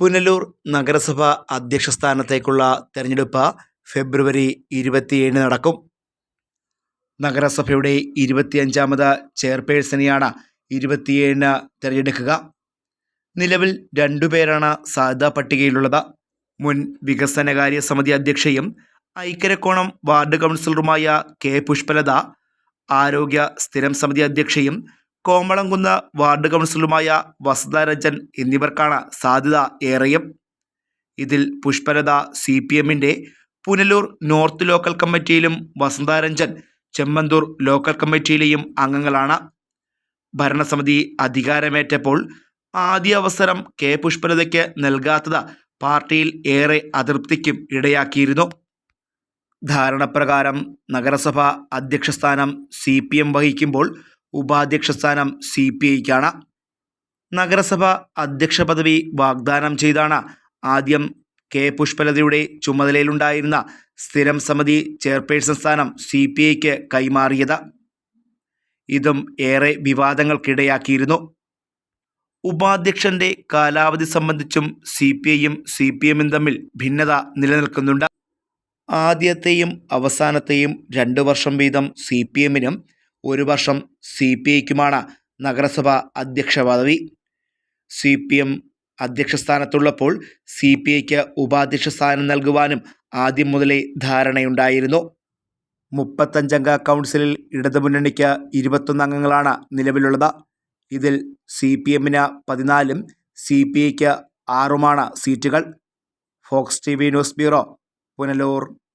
പുനലൂർ നഗരസഭ അധ്യക്ഷ സ്ഥാനത്തേക്കുള്ള തെരഞ്ഞെടുപ്പ് ഫെബ്രുവരി ഇരുപത്തിയേഴിന് നടക്കും. നഗരസഭയുടെ ഇരുപത്തിയഞ്ചാമത് ചെയർപേഴ്സണിയാണ് ഇരുപത്തിയേഴിന് തിരഞ്ഞെടുക്കുക. നിലവിൽ രണ്ടുപേരാണ് സാധ്യതാ പട്ടികയിലുള്ളത്. മുൻ വികസനകാര്യ സമിതി അധ്യക്ഷയും ഐക്കരക്കോണം വാർഡ് കൗൺസിലറുമായ കെ. പുഷ്പലത ആരോഗ്യ സ്ഥിരം സമിതി അധ്യക്ഷയും കോമളംകുന്ന് വാർഡ് കൗൺസിലുമായ വസന്തരഞ്ജൻ എന്നിവർക്കാണ് സാധ്യത ഏറെയും. ഇതിൽ പുഷ്പലത സി പി എമ്മിന്റെ പുനലൂർ നോർത്ത് ലോക്കൽ കമ്മിറ്റിയിലും വസന്തരഞ്ജൻ ചെമ്മന്തൂർ ലോക്കൽ കമ്മിറ്റിയിലെയും അംഗങ്ങളാണ്. ഭരണസമിതി അധികാരമേറ്റപ്പോൾ ആദ്യ അവസരം കെ പുഷ്പലതയ്ക്ക് നൽകാത്തത് പാർട്ടിയിൽ ഏറെ അതൃപ്തിക്കും ഇടയാക്കിയിരുന്നു. ധാരണപ്രകാരം നഗരസഭ അധ്യക്ഷസ്ഥാനം സി പി എം വഹിക്കുമ്പോൾ ഉപാധ്യക്ഷ സ്ഥാനം സി പി ഐക്കാണ്. നഗരസഭ അധ്യക്ഷ പദവി വാഗ്ദാനം ചെയ്താണ്. ആദ്യം കെ പുഷ്പലതയുടെ ചുമതലയിലുണ്ടായിരുന്ന സ്ഥിരം സമിതി ചെയർപേഴ്സൺ സ്ഥാനം സി പി ഐക്ക് കൈമാറിയത്. ഇതും ഏറെ വിവാദങ്ങൾക്കിടയാക്കിയിരുന്നു. ഉപാധ്യക്ഷന്റെ കാലാവധി സംബന്ധിച്ചും സി പി ഐയും സി പി എമ്മും തമ്മിൽ ഭിന്നത നിലനിൽക്കുന്നുണ്ട്. ആദ്യത്തെയും അവസാനത്തെയും രണ്ടു വർഷം വീതം സി പി എമ്മിനും ഒരു വർഷം സി പി ഐക്കുമാണ് നഗരസഭ അധ്യക്ഷ പദവി സി പി എം അധ്യക്ഷ സ്ഥാനത്തുള്ളപ്പോൾ സി പി ഐക്ക് ഉപാധ്യക്ഷ സ്ഥാനം നൽകുവാനും ആദ്യം മുതലേ ധാരണയുണ്ടായിരുന്നു. മുപ്പത്തഞ്ചംഗ കൗൺസിലിൽ ഇടതുമുന്നണിക്ക് ഇരുപത്തൊന്ന് അംഗങ്ങളാണ് നിലവിലുള്ളത്. ഇതിൽ സി പി എമ്മിന് പതിനാലും സി പി ഐക്ക് ആറുമാണ് സീറ്റുകൾ. Fox T V news bureau Punalur.